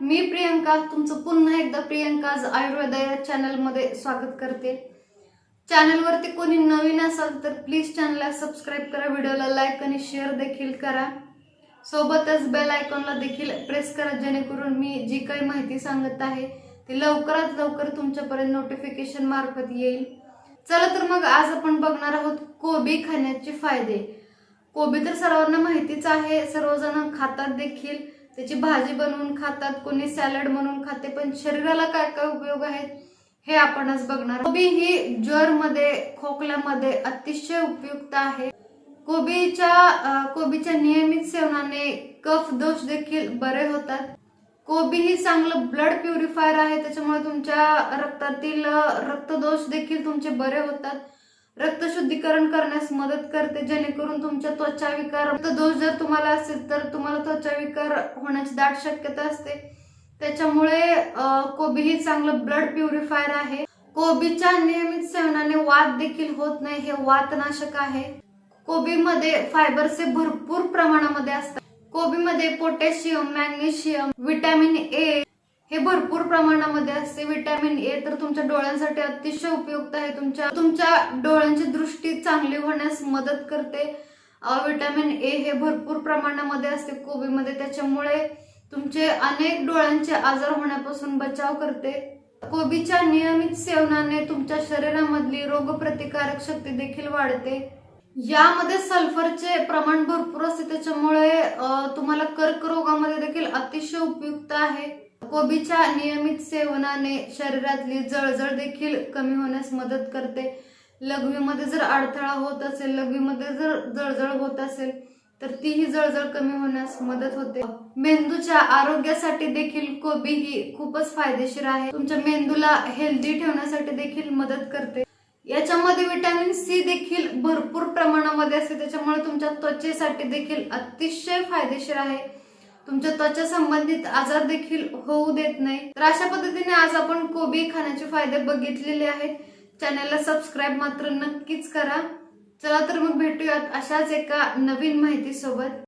मी प्रियंका तुमचं पुन्हा एकदा प्रियंकाज आयुर्वेदा या चॅनलमध्ये स्वागत करते. चॅनलवरती कोणी नवीन असाल तर प्लीज चॅनलला सबस्क्राईब करा व्हिडिओला लाईक आणि शेअर देखील करा. सोबतच बेल आयकॉनला देखील प्रेस करा जेणेकरून मी जी काही माहिती सांगत आहे ती लवकरात लवकर तुमच्यापर्यंत नोटिफिकेशन मार्फत येईल. चला तर मग आज आपण बघणार आहोत कोबी खाण्याचे फायदे. कोबी तर सर्वांना माहितीच आहे सर्वजण खातात देखील. त्याची भाजी बनवून खातात कोणी सॅलड म्हणून खाते पण शरीराला काय काय उपयोग आहेत हे आपण आज बघणार. कोबी ही ज्वरमध्ये खोकल्यामध्ये अतिशय उपयुक्त आहे. कोबीच्या कोबीच्या नियमित सेवनाने कफ दोष देखील बरे होतात. कोबी ही चांगलं ब्लड प्युरिफायर आहे त्याच्यामुळे तुमच्या रक्तातील रक्तदोष देखील तुमचे बरे होतात. रक्त शुद्धीकरण करण्यास मदत करते जेणेकरून तुमच्या त्वचा विकार दोष जर तुम्हाला असेल तर तुम्हाला त्वचा विकार होण्याची दाट शक्यता असते. त्याच्यामुळे कोबी ही चांगलं ब्लड प्युरिफायर आहे. कोबीच्या नियमित सेवनाने वात देखील होत नाही हे वातनाशक आहे. कोबीमध्ये फायबरचे भरपूर प्रमाणामध्ये असतात. कोबीमध्ये पोटॅशियम मॅग्नेशियम विटॅमिन ए हे भरपूर प्रमाणामध्ये असते. विटॅमिन ए तर तुमच्या डोळ्यांसाठी अतिशय उपयुक्त आहे. तुमच्या तुमच्या डोळ्यांची दृष्टी चांगली होण्यास मदत करते. व्हिटॅमिन ए हे भरपूर प्रमाणामध्ये असते कोबीमध्ये त्याच्यामुळे तुमचे अनेक डोळ्यांचे आजार होण्यापासून बचाव करते. कोबीच्या नियमित सेवनाने तुमच्या शरीरामधली रोगप्रतिकारक शक्ती देखील वाढते. यामध्ये सल्फरचे प्रमाण भरपूर असते. त्याच्यामुळे तुम्हाला कर्करोगामध्ये देखील अतिशय उपयुक्त आहे. कोबीच्या नियमित सेवनाने शरीरातली जळजळ देखील कमी होण्यास मदत करते. लघवीमध्ये जर अडथळा होत असेल लघवीमध्ये जर जळजळ होत असेल तर तीही जळजळ कमी होण्यास मदत होते. मेंदूच्या आरोग्यासाठी देखील कोबी ही खूपच फायदेशीर आहे. तुमच्या मेंदूला हेल्दी ठेवण्यासाठी देखील मदत करते. याच्यामध्ये विटॅमिन सी देखील भरपूर प्रमाणामध्ये असते. त्याच्यामुळे तुमच्या त्वचेसाठी देखील अतिशय फायदेशीर आहे. तुमच्या त्वचा संबंधित आजार देखील होऊ देत नाही. तर अशा पद्धतीने आज आपण कोबी खाण्याचे फायदे बघितलेले आहेत. चॅनलला सबस्क्राईब मात्र नक्कीच करा. चला तर मग भेटूयात अशाच एका नवीन माहितीसोबत.